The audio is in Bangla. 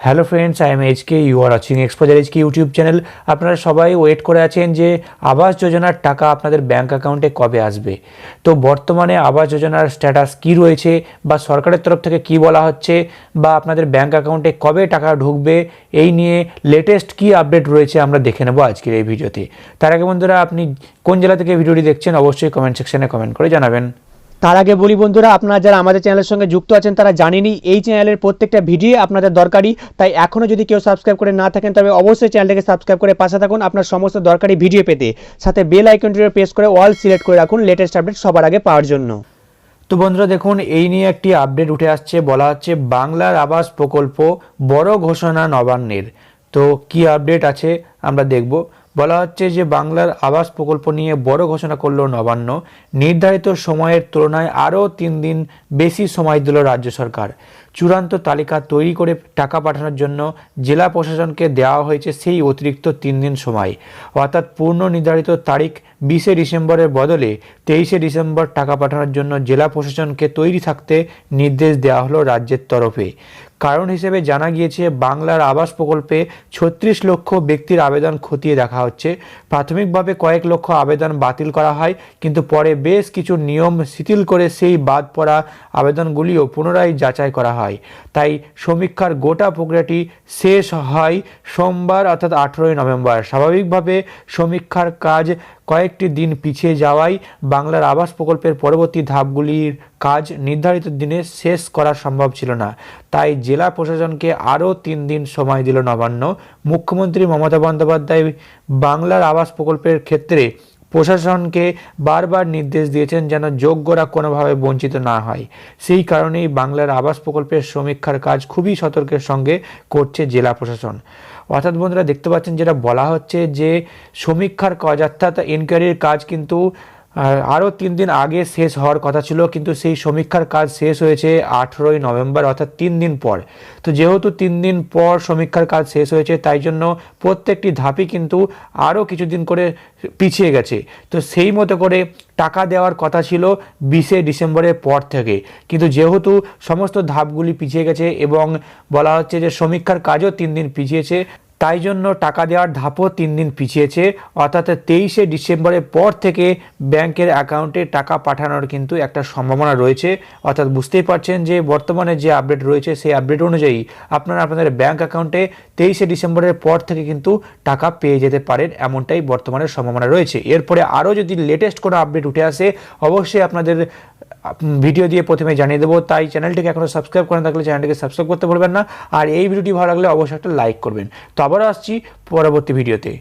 Hello friends I am HK you are watching exposure HK YouTube channel আপনারা সবাই ওয়েট করে আছেন যে আবাস যোজনার টাকা আপনাদের ব্যাঙ্ক অ্যাকাউন্টে কবে আসবে। তো বর্তমানে আবাস যোজনার স্ট্যাটাস কি রয়েছে বা সরকারের তরফ থেকে কি বলা হচ্ছে বা আপনাদের ব্যাঙ্ক অ্যাকাউন্টে কবে টাকা ঢুকবে, এই নিয়ে লেটেস্ট কি আপডেট রয়েছে আমরা দেখে নেব আজকের এই ভিডিওতে তার আগে বন্ধুরা, আপনি কোন জেলা থেকে ভিডিওটি দেখছেন অবশ্যই কমেন্ট সেকশনে কমেন্ট করে জানাবেন। তার আগে বলি বন্ধুরা, আপনারা যারা আমাদের চ্যানেলের সঙ্গে যুক্ত আছেন, তারা জানেনই এই চ্যানেলের প্রত্যেকটা ভিডিও আপনাদের দরকারি। তাই এখনও যদি কেউ সাবস্ক্রাইব করে না থাকেন, তবে অবশ্যই চ্যানেলটাকে সাবস্ক্রাইব করে পাশে থাকুন আপনার সমস্ত দরকারি ভিডিও পেতে। সাথে বেল আইকনটিতে প্রেস করে অল সিলেক্ট করে রাখুন লেটেস্ট আপডেট সবার আগে পাওয়ার জন্য। তো বন্ধুরা, দেখুন, এই নিয়ে একটি আপডেট উঠে আসছে। বলা হচ্ছে বাংলার আবাস প্রকল্প বড় ঘোষণা নবান্নের। তো কি আপডেট আছে আমরা দেখব। বলা হচ্ছে যে বাংলার আবাস প্রকল্প নিয়ে বড় ঘোষণা করল নবান্ন। নির্ধারিত সময়ের তুলনায় আরও তিন দিন বেশি সময় দিল রাজ্য সরকার। চূড়ান্ত তালিকা তৈরি করে টাকা পাঠানোর জন্য জেলা প্রশাসনকে দেওয়া হয়েছে সেই অতিরিক্ত তিন দিন সময়। অর্থাৎ পূর্ণ নির্ধারিত তারিখ বিশে ডিসেম্বরের বদলে তেইশে ডিসেম্বর টাকা পাঠানোর জন্য জেলা প্রশাসনকে তৈরি থাকতে নির্দেশ দেওয়া হলো রাজ্যের তরফে। কারণ হিসেবে জানা গিয়েছে, বাংলার আবাস প্রকল্পে ছত্রিশ লক্ষ ব্যক্তির আবেদন খতিয়ে দেখা হচ্ছে। প্রাথমিকভাবে কয়েক লক্ষ আবেদন বাতিল করা হয়, কিন্তু পরে বেশ কিছু নিয়ম শিথিল করে সেই বাদ পড়া আবেদনগুলিও পুনরায় যাচাই করা হয়। তাই সমীক্ষার গোটা প্রক্রিয়াটি শেষ হয় সোমবার, অর্থাৎ আঠেরোই নভেম্বর। স্বাভাবিকভাবে সমীক্ষার কাজ কয়েকটি দিন পিছিয়ে যাওয়ায় বাংলার আবাস প্রকল্পের পরবর্তী ধাপগুলির কাজ নির্ধারিত দিনে শেষ করা সম্ভব ছিল না। তাই জেলা প্রশাসনকে আরও তিন দিন সময় দিল নবান্ন। মুখ্যমন্ত্রী মমতা বন্দ্যোপাধ্যায় বাংলার আবাস প্রকল্পের ক্ষেত্রে প্রশাসনকে বারবার নির্দেশ দিয়েছেন যেন যোগ্যরা কোনোভাবে বঞ্চিত না হয়। সেই কারণেই বাংলার আবাস প্রকল্পের সমীক্ষার কাজ খুবই সতর্কের সঙ্গে করছে জেলা প্রশাসন। অর্থাৎ বন্ধুরা, দেখতে পাচ্ছেন যেটা বলা হচ্ছে যে, সমীক্ষার কাজ অর্থাৎ এনকোয়ারির কাজ কিন্তু আরও তিন দিন আগে শেষ হওয়ার কথা ছিল, কিন্তু সেই সমীক্ষার কাজ শেষ হয়েছে আঠেরোই নভেম্বর, অর্থাৎ তিন দিন পর। তো যেহেতু তিন দিন পর সমীক্ষার কাজ শেষ হয়েছে, তাই জন্য প্রত্যেকটি ধাপই কিন্তু আরও কিছুদিন করে পিছিয়ে গেছে। তো সেই মতো করে টাকা দেওয়ার কথা ছিল বিশে ডিসেম্বরের পর থেকে। কিন্তু যেহেতু সমস্ত ধাপগুলি পিছিয়ে গেছে এবং বলা হচ্ছে যে সমীক্ষার কাজও তিন দিন পিছিয়েছে তাই জন্য টাকা দেওয়ার ধাপও তিন দিন পিছিয়েছে। অর্থাৎ তেইশে ডিসেম্বরের পর থেকে ব্যাংকের অ্যাকাউন্টে টাকা পাঠানোর কিন্তু একটা সম্ভাবনা রয়েছে। অর্থাৎ বুঝতেই পারছেন যে বর্তমানে যে আপডেট রয়েছে সেই আপডেট অনুযায়ী আপনারা আপনাদের ব্যাংক অ্যাকাউন্টে তেইশে ডিসেম্বরের পর থেকে কিন্তু টাকা পেয়ে যেতে পারেন এমনটাই বর্তমানে সম্ভাবনা রয়েছে। এরপরে আরও যদি লেটেস্ট কোনো আপডেট উঠে আসে, অবশ্যই আপনাদের ভিডিও দিয়ে প্রথমে জানিয়ে দেবো, তাই চ্যানেলটিকে এখনও সাবস্ক্রাইব করে থাকলে চ্যানেলটিকে সাবস্ক্রাইব করতে ভুলবেন না। আর এই ভিডিওটি ভালো লাগলে অবশ্যই একটা লাইক করবেন। তো আবারও আসছি পরবর্তী ভিডিওতে।